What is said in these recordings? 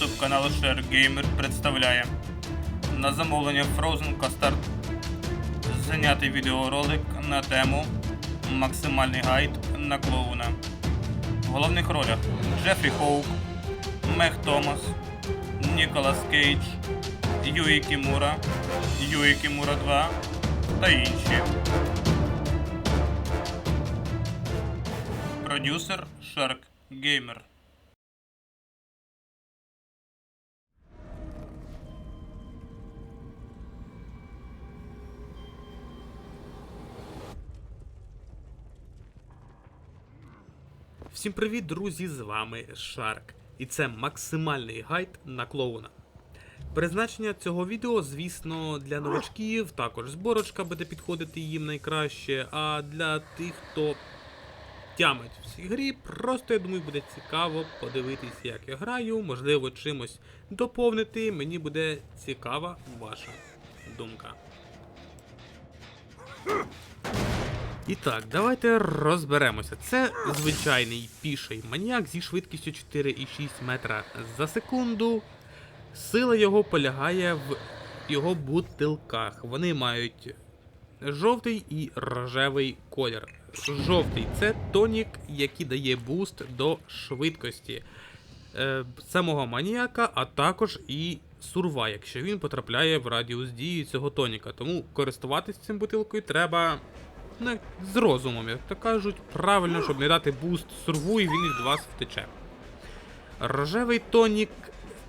YouTube канал Share Gamer представляє на замовлення Frozen Custard знятий відеоролик на тему Максимальний гайд на клоуна. В головних ролях Джефрі Хоук, Мех Томас, Ніколас Кейдж, Юї Кімура, Юї Кімура 2 та інші. Продюсер Shark Gamer. Всім привіт, друзі! З вами Шарк. І це максимальний гайд на клоуна. Призначення цього відео, звісно, для новачків, також зборочка буде підходити їм найкраще. А для тих, хто тямить в цій грі, просто я думаю, буде цікаво подивитись, як я граю, можливо, чимось доповнити. Мені буде цікава ваша думка. І так, давайте розберемося. Це звичайний піший маніяк зі швидкістю 4,6 метра за секунду. Сила його полягає в його бутилках. Вони мають жовтий і рожевий колір. Жовтий це тонік, який дає буст до швидкості е, самого маніяка, а також і сурва, якщо він потрапляє в радіус дії цього тоніка. Тому користуватись цим бутилкою треба як з розумом, як то кажуть, правильно, щоб не дати буст сурву і він від вас втече. Рожевий тонік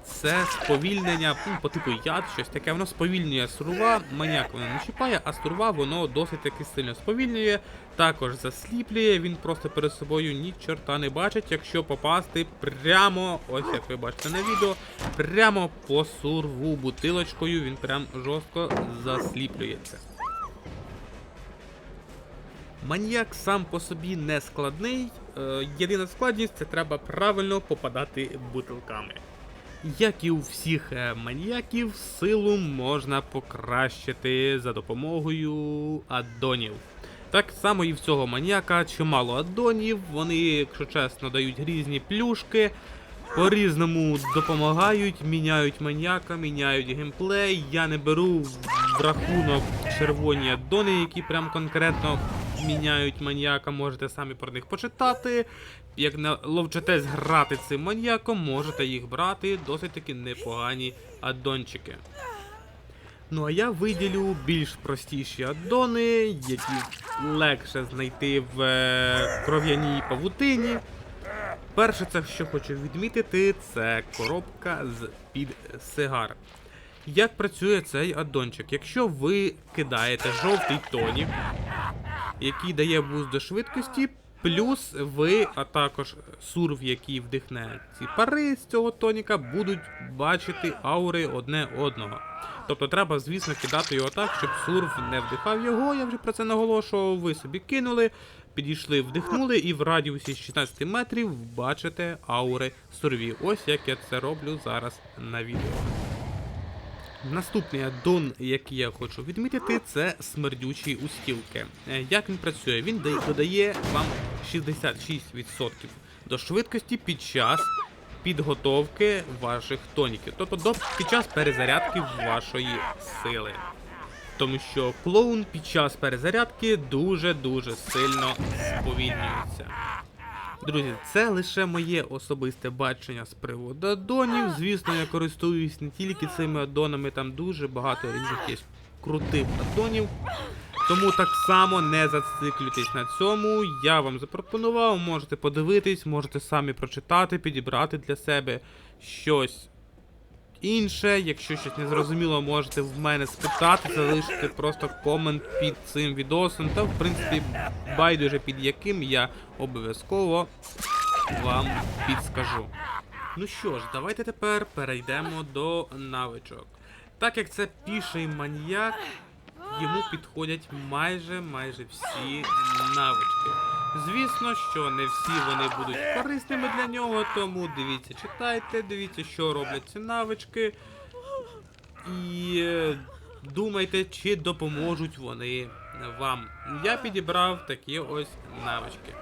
це сповільнення, ну, по типу яд, щось таке, воно сповільнює сурва, маніяк воно не чіпає, а сурва воно досить таки сильно сповільнює, також засліплює, він просто перед собою ні чорта не бачить, якщо попасти прямо, ось як ви бачите на відео, прямо по сурву бутилочкою, він прям жорстко засліплюється. Маньяк сам по собі не складний. Е, єдина складність це треба правильно попадати бутилками. Як і у всіх е, маніяків, силу можна покращити за допомогою аддонів. Так само і в цього маніяка чимало аддонів, вони, якщо чесно, дають різні плюшки, по-різному допомагають, міняють маніяка, міняють геймплей. Я не беру в рахунок червоні аддони, які прям конкретно міняють маніяка, можете самі про них почитати. Як наловчитесь грати цим маніяком, можете їх брати, досить таки непогані аддончики. Ну а я виділю більш простіші аддони, які легше знайти в е, кров'яній павутині. Перше, це що хочу відмітити, це коробка з під сигар. Як працює цей аддончик? Якщо ви кидаєте жовтий тонік, який дає буст до швидкості, плюс ви, а також сурв, який вдихне ці пари з цього тоніка, будуть бачити аури одне одного. Тобто треба, звісно, кидати його так, щоб сурв не вдихав його. Я вже про це наголошував. Ви собі кинули, підійшли, вдихнули, і в радіусі 16 метрів бачите аури сурвів. Ось як я це роблю зараз на відео. Наступний аддон, який я хочу відмітити, це смердючі устілки. Е, Як він працює? Він додає вам 66% до швидкості під час підготовки ваших тоніків, тобто до, під час перезарядки вашої сили. Тому що клоун під час перезарядки дуже-дуже сильно сповільнюється. Друзі, це лише моє особисте бачення з приводу аддонів. Звісно, я користуюсь не тільки цими аддонами, там дуже багато різних є крутих аддонів. Тому так само не зациклюйтесь на цьому. Я вам запропонував, можете подивитись, можете самі прочитати, підібрати для себе щось інше. Якщо щось не зрозуміло, можете в мене спитати, залишити просто комент під цим відосом. Та, в принципі, байдуже під яким я обов'язково вам підскажу. Ну що ж, давайте тепер перейдемо до навичок. Так як це піший маніяк, йому підходять майже майже всі навички. Звісно, що не всі вони будуть корисними для нього, тому дивіться, читайте, дивіться, що роблять ці навички. І е, думайте, чи допоможуть вони вам. Я підібрав такі ось навички.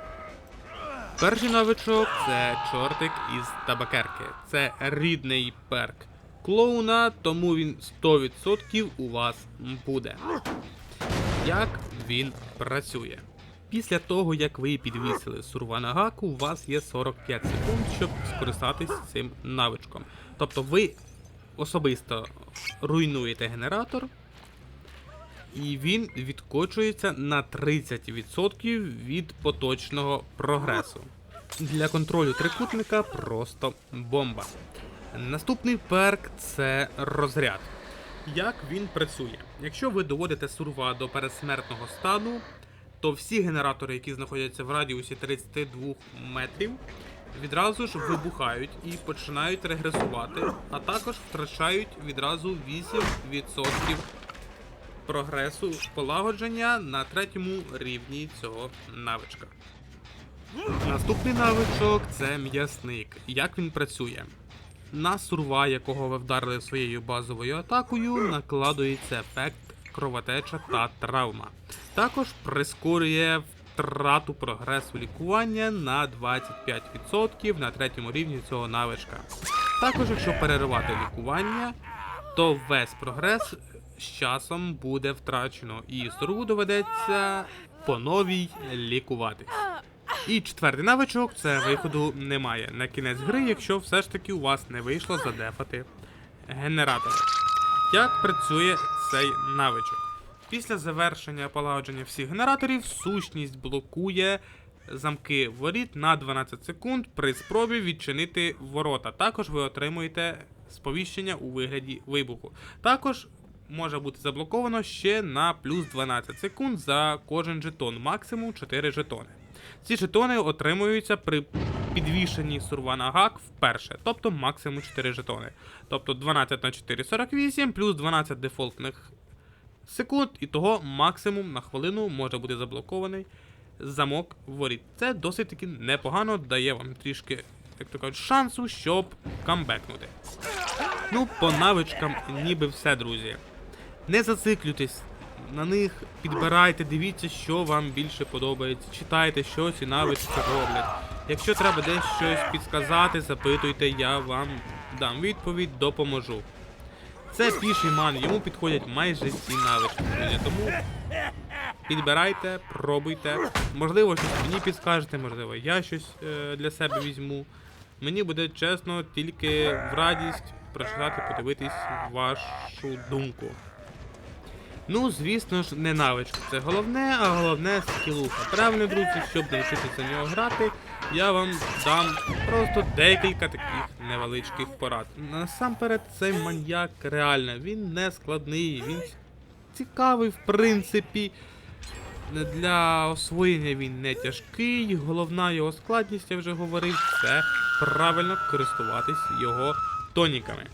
Перший навичок це чортик із табакерки. Це рідний перк клоуна, тому він 100% у вас буде. Як він працює? Після того, як ви підвісили сурва гаку, у вас є 45 секунд, щоб скористатись цим навичком. Тобто ви особисто руйнуєте генератор, і він відкочується на 30% від поточного прогресу. Для контролю трикутника просто бомба. Наступний перк це розряд. Як він працює? Якщо ви доводите сурва до пересмертного стану, то всі генератори, які знаходяться в радіусі 32 метрів, відразу ж вибухають і починають регресувати, а також втрачають відразу 8% прогресу полагодження на третьому рівні цього навичка. Наступний навичок це м'ясник. Як він працює? На сурва, якого ви вдарили своєю базовою атакою, накладується ефект кровотеча та травма. Також прискорює втрату прогресу лікування на 25% на третьому рівні цього навичка. Також, якщо переривати лікування, то весь прогрес з часом буде втрачено, і сурву доведеться по новій лікуватись. І четвертий навичок це виходу немає на кінець гри, якщо все ж таки у вас не вийшло задефати генератор. Як працює цей навичок? Після завершення полагодження всіх генераторів сущність блокує замки воріт на 12 секунд при спробі відчинити ворота. Також ви отримуєте сповіщення у вигляді вибуху. Також може бути заблоковано ще на плюс 12 секунд за кожен жетон, максимум 4 жетони. Ці жетони отримуються при підвішенні сурва на гак вперше, тобто максимум 4 жетони. Тобто 12 на 4 48, плюс 12 дефолтних секунд, і того максимум на хвилину може бути заблокований замок воріт. Це досить таки непогано, дає вам трішки, як то кажуть, шансу, щоб камбекнути. Ну, по навичкам ніби все, друзі. Не зациклюйтесь на них, підбирайте, дивіться, що вам більше подобається, читайте, що ці навички роблять. Якщо треба десь щось підсказати, запитуйте, я вам дам відповідь, допоможу. Це піший ман, йому підходять майже всі навички, тому підбирайте, пробуйте. Можливо, щось мені підскажете, можливо, я щось е, для себе візьму. Мені буде чесно тільки в радість прочитати, подивитись вашу думку. Ну, звісно ж, не навичка. Це головне, а головне скілуха. Правильно, друзі, щоб навчитися нього грати, я вам дам просто декілька таких невеличких порад. Насамперед, цей маньяк реально, він не складний, він цікавий, в принципі. Для освоєння він не тяжкий. Головна його складність, я вже говорив, це правильно користуватись його тоніками.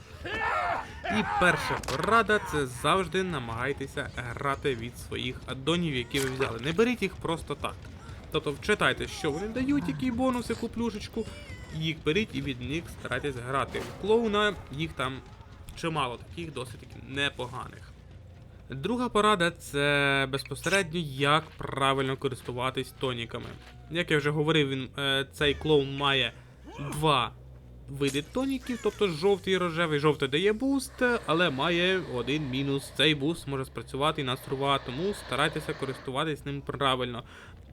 І перша порада це завжди намагайтеся грати від своїх аддонів, які ви взяли. Не беріть їх просто так. Тобто вчитайте, що вони дають, які бонуси, яку їх беріть і від них старайтесь грати. В клоуна їх там чимало, таких досить непоганих. Друга порада це безпосередньо як правильно користуватись тоніками. Як я вже говорив, він, е, цей клоун має два види тоніків, тобто жовтий і рожевий. Жовтий дає буст, але має один мінус. Цей буст може спрацювати і на сурва, тому старайтеся користуватись ним правильно.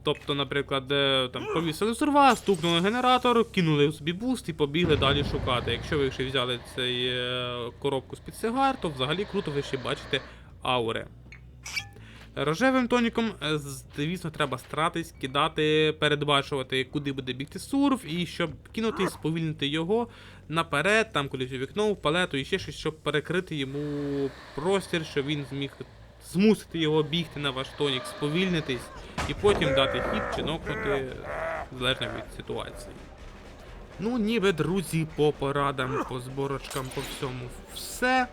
Тобто, наприклад, е, там повісили сурва, стукнули генератор, кинули собі буст і побігли далі шукати. Якщо ви ще взяли цей е, коробку з-під сигар, то взагалі круто ви ще бачите аури. Рожевим тоніком, е, звісно, треба старатись кидати, передбачувати, куди буде бігти сурф, і щоб кинути, сповільнити його наперед, там кудись у вікно, в палету і ще щось, щоб перекрити йому простір, щоб він зміг змусити його бігти на ваш тонік, сповільнитись, і потім дати хід чи нокнути, залежно від ситуації. Ну, ніби, друзі, по порадам, по зборочкам, по всьому все.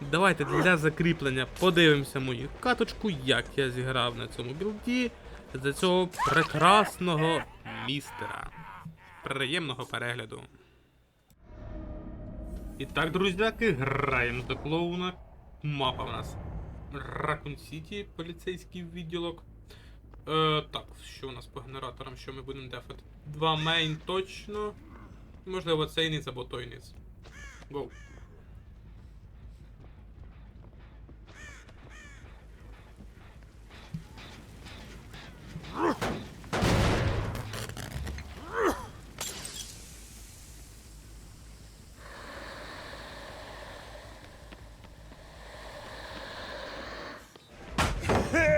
Давайте для закріплення подивимося мою каточку, як я зіграв на цьому білді за цього прекрасного містера. Приємного перегляду. І так, друзяки, граємо за клоуна. Мапа в нас Ракун Сіті, поліцейський відділок. Е, так, що у нас по генераторам, що ми будемо дефати? Два мейн точно. Можливо, цей низ або той низ. Гоу.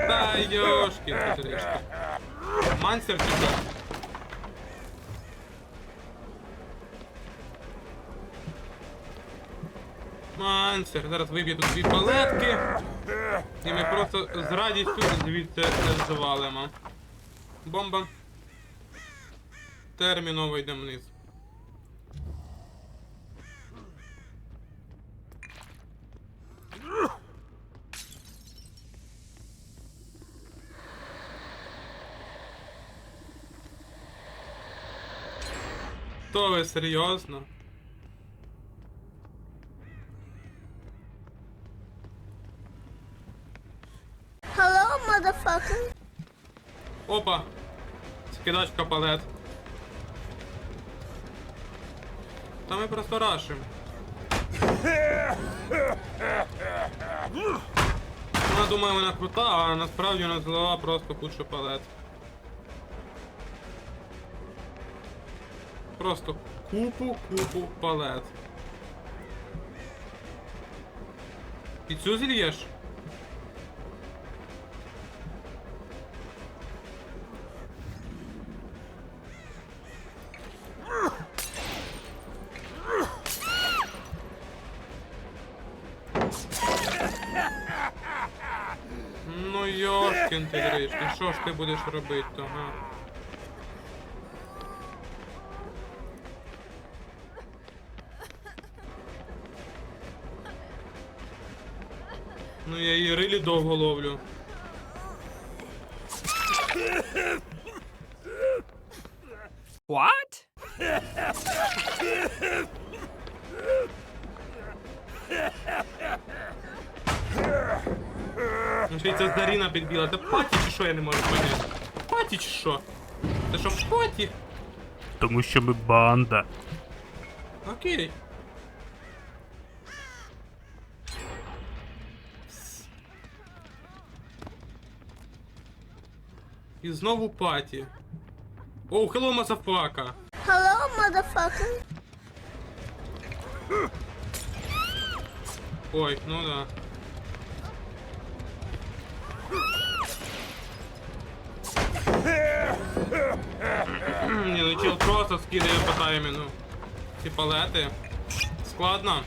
Та йошки, трішки. Мансер що? Мансер, зараз виб'є тут дві палетки. І ми просто з радістю звідси звалимо. Бомба. Терміново йдемо вниз. То ви серйозно? Hello, motherfucker. Опа! Скидачка палет. Та ми просто рашим. Вона думає, вона крута, а насправді вона злила просто кучу палет. Просто купу купу палет. І цю зільєш? Ти будеш робити, то, га? Ну я її рилі довго ловлю. What? ще й ця Заріна підбіла. Це паті чи що я не можу поняти? Паті чи що? Це що паті? Тому що ми банда. Окей. І знову паті. Оу, хелло, мазафака. Hello, motherfucker. Ой, ну да. Просто скидає по таймінгу. Ці палети. Складно.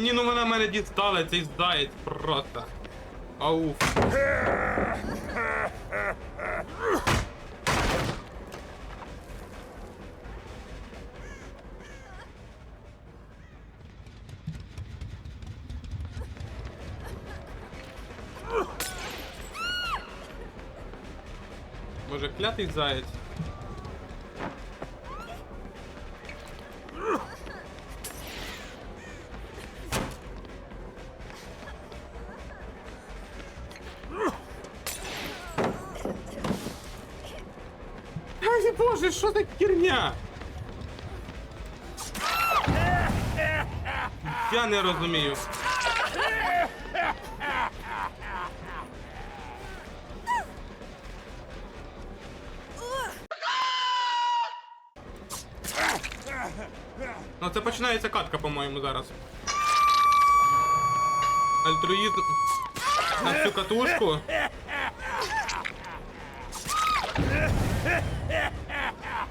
Ні, ну вона мене дістала, цей заєць просто. Ауф. Може клятий заєць? Боже, що за херня? Я не розумію. Ну це починається катка, по-моєму, зараз. Альтруїзм на всю катушку.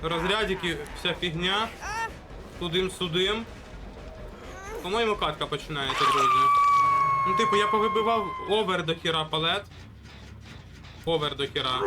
Розрядики, вся фігня. Тудим-судим. По-моєму, катка починається, друзі. Ну, типу, я повибивав овер до хіра палет. Овер до хіра.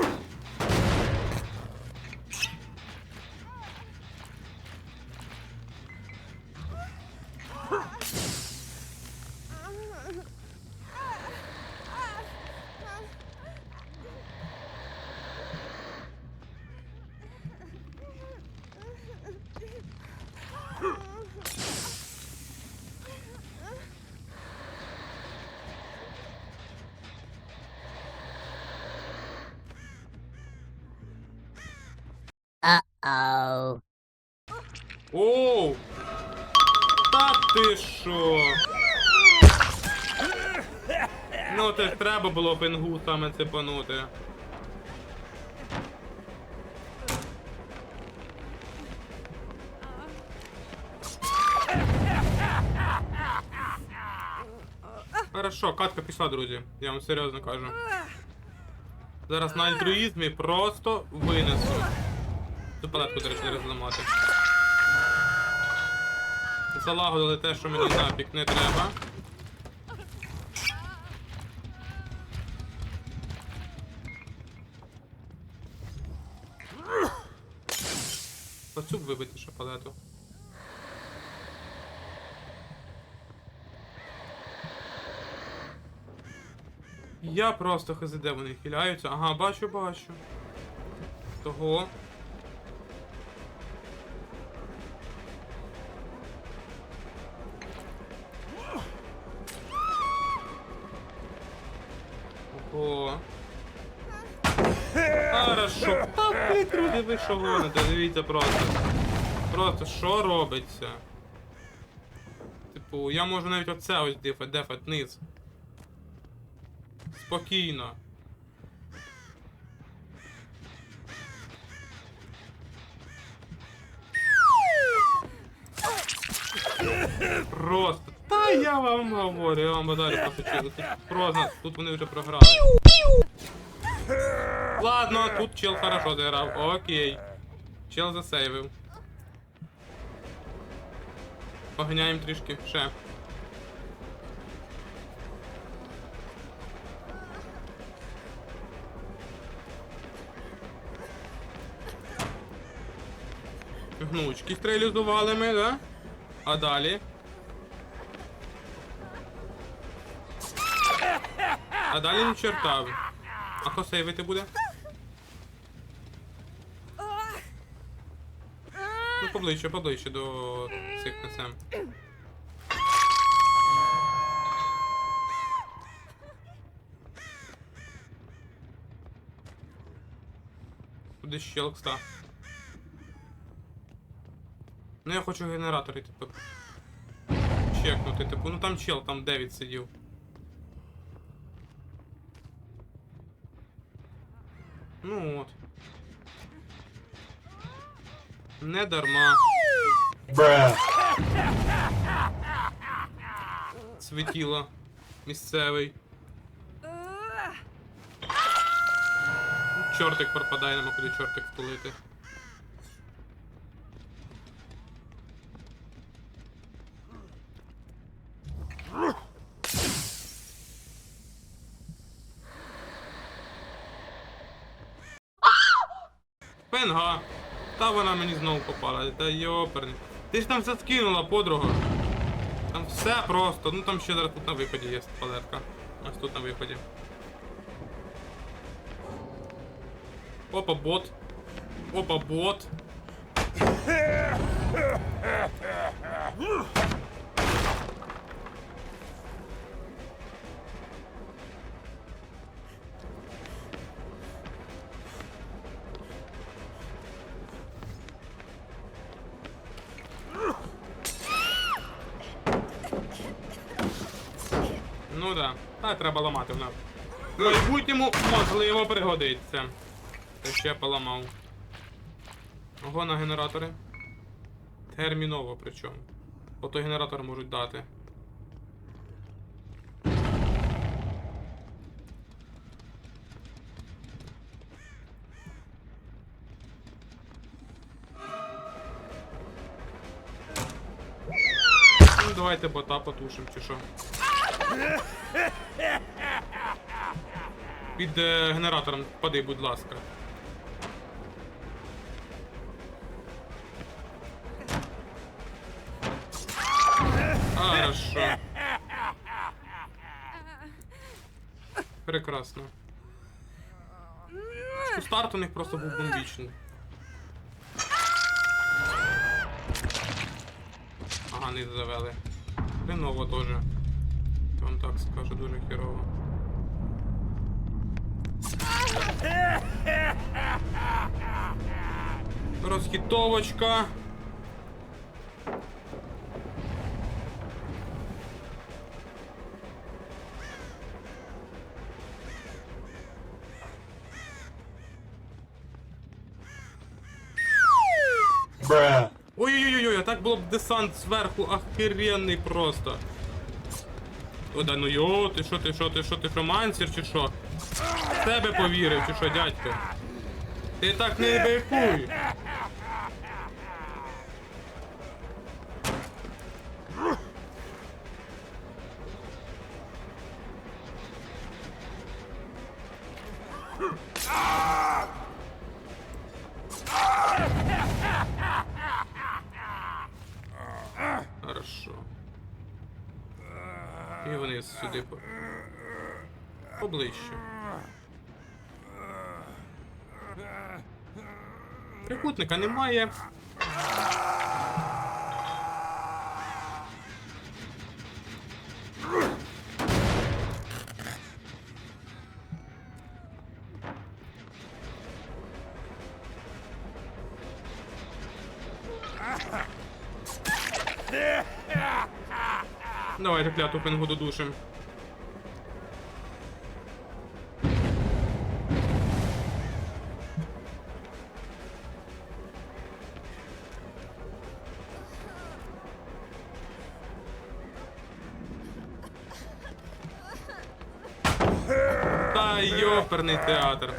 Треба було пингу саме цепанути. Хорошо, катка пішла, друзі. Я вам серйозно кажу. Зараз на альтруїзмі просто винесу. Цю палетку, до речі, розламати. Залагодили те, що мені нафіг не треба. Вибити ще. Я просто хз, де вони хиляються. Ага, бачу, бачу. Того. Ого. Та ви, люди, ви що гоните, дивіться просто. Просто що робиться? Типу, я можу навіть оце ось дефать, дефать низ. Спокійно. Просто. Та я вам говорю, я вам базарю посочили. Тут просто, тут вони вже програли. Ладно, тут чел хорошо зіграв. Окей. Чел засейвив. Поганяємо трішки ще. Гнучки стрелізували ми, да? А далі? А далі ні черта. А хто сейвити буде? Ну, поближче, поближче до цих несем. Куди щелк став? Ну я хочу генератори, типу. Чекнути, типу, ну там чел, там 9 сидів. Ну от. Не дарма. Світіло. Місцевий. Чортик пропадає, нема куди чортик втулити. Пенга. Та вона мені знову попала. Та йоперні. Ти ж там все скинула, подруга. Там все просто. Ну там ще зараз тут на виході є палетка. Ось тут на виході. Опа, бот. Опа, бот. Треба ламати в нас. В майбутньому можливо пригодиться. Та ще поламав. Ого на генератори. Терміново причому. Ото генератор можуть дати. Ну, давайте бота потушим, чи що. Під е, генератором впади, будь ласка. Хорошо. Прекрасно. Старт у них просто був бомбічний. Ага, не завели. Хреново теж вам так скажу, дуже херово. Розхитовочка. Ой-ой-ой, так було б десант зверху охеренний просто. О, да ну йо, ти що, ти що, ти що, ти фромансер чи що? В тебе повірив, чи що, дядько? Ти так не бикуй. Трикутника немає. Давайте кляту пингу додушим. Та йоперний театр.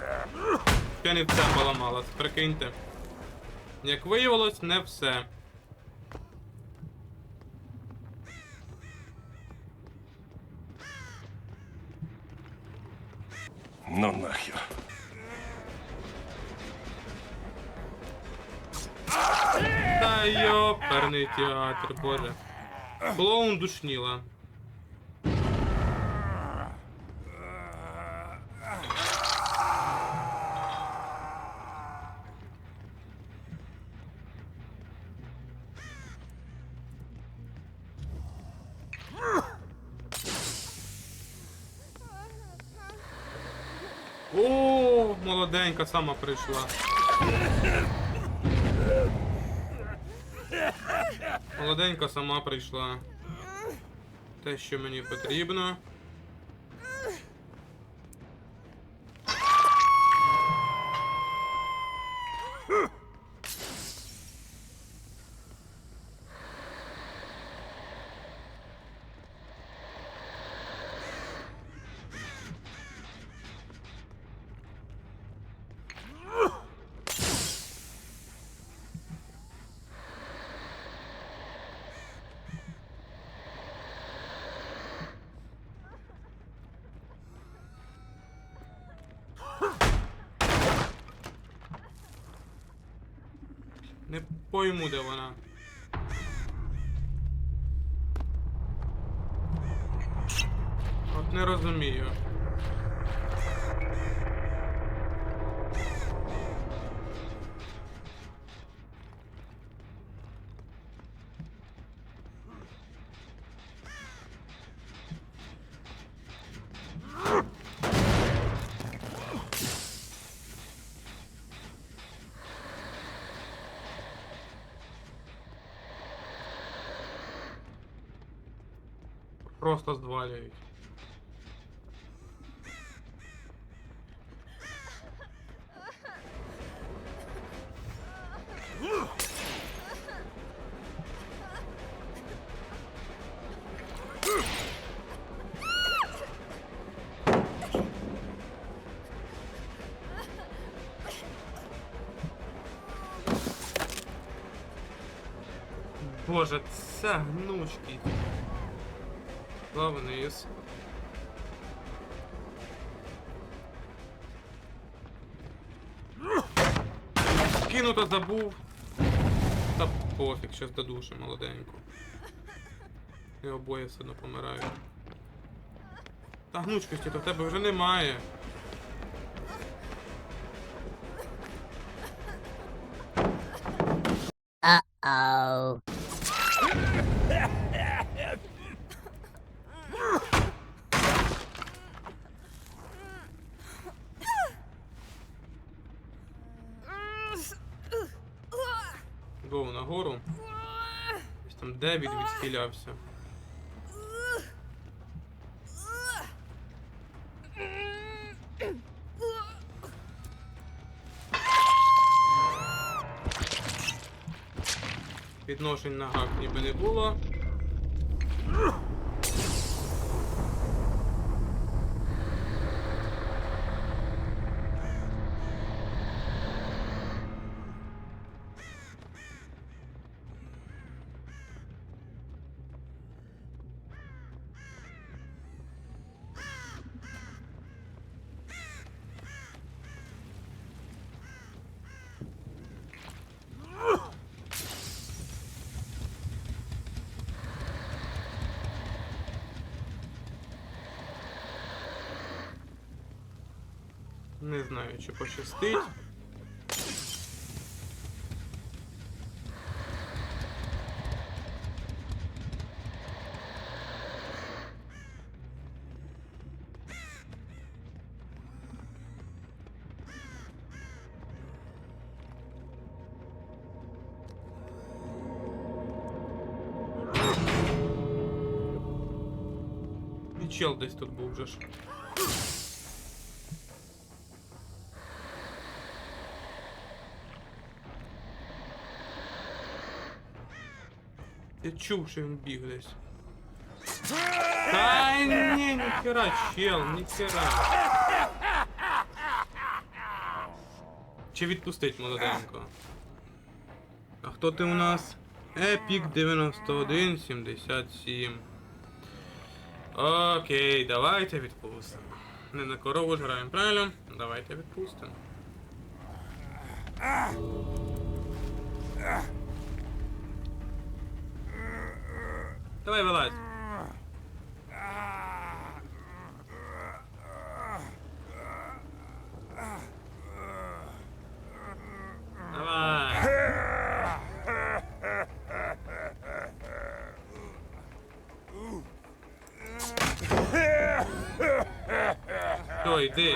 Ще не все поламалось, прикиньте. Як виявилось, не все. Ну нахер. Та йоперний театр, боже. Клоун душніла. Молоденька сама прийшла. Молоденька сама прийшла. Те, що мені потрібно. Не пойму, де вона. От не розумію. Просто звалюють. Боже, це гнучки. Вниз. Кинуто забув. Та пофіг, щось додушу молоденьку. І обоє все одно помирають. Та гнучкості то в тебе вже немає. Гоу нагору. Ось там Девід відхилявся. відношень на гак ніби не було. Не знаю, чи пощастить. Чел десь тут був вже ж. Чув, що він біг десь. Та ні, ніхера, чел, ніхера. Чи відпустить молоденько? А хто ти у нас? Епік 9177. Окей, давайте відпустимо. Не на корову ж граємо, правильно? Давайте відпустимо. Давай вилазь. Давай. Все, йди.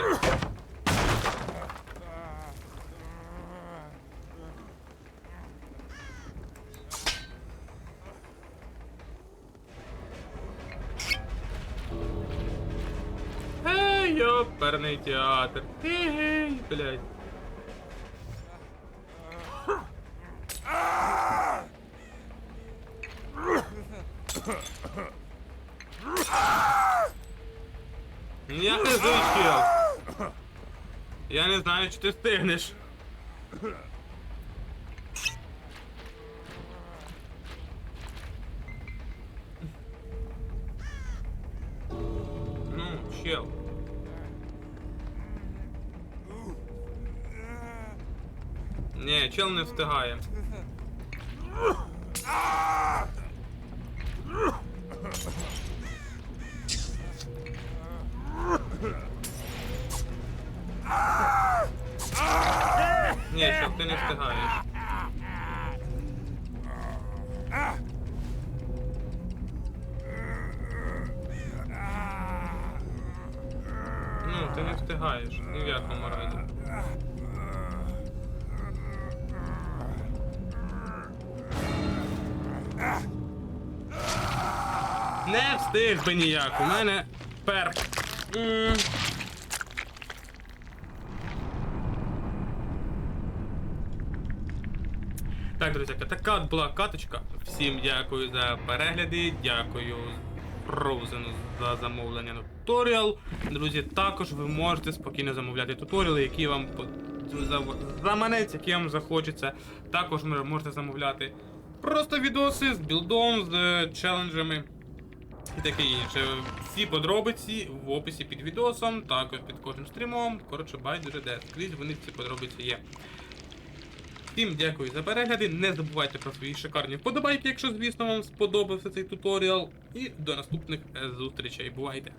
Ёперний театр. Ей, блядь. Я не звучив. Я не знаю, чи ти встигнеш. Чел не встигає. Не встиг би ніяк, у мене перк. М. Так, друзі, така була каточка. Всім дякую за перегляди, дякую Frozen за замовлення на туторіал. Друзі, також ви можете спокійно замовляти туторіали, які вам по- за- заманеться, які вам захочеться. Також можете замовляти просто відоси з білдом, з е, челенджами і таке інше. Всі подробиці в описі під відосом, також під кожним стрімом. Коротше, байдуже де скрізь вони ці подробиці є. Всім дякую за перегляди. Не забувайте про свої шикарні вподобайки, якщо, звісно, вам сподобався цей туторіал. І до наступних е, зустрічей. Бувайте!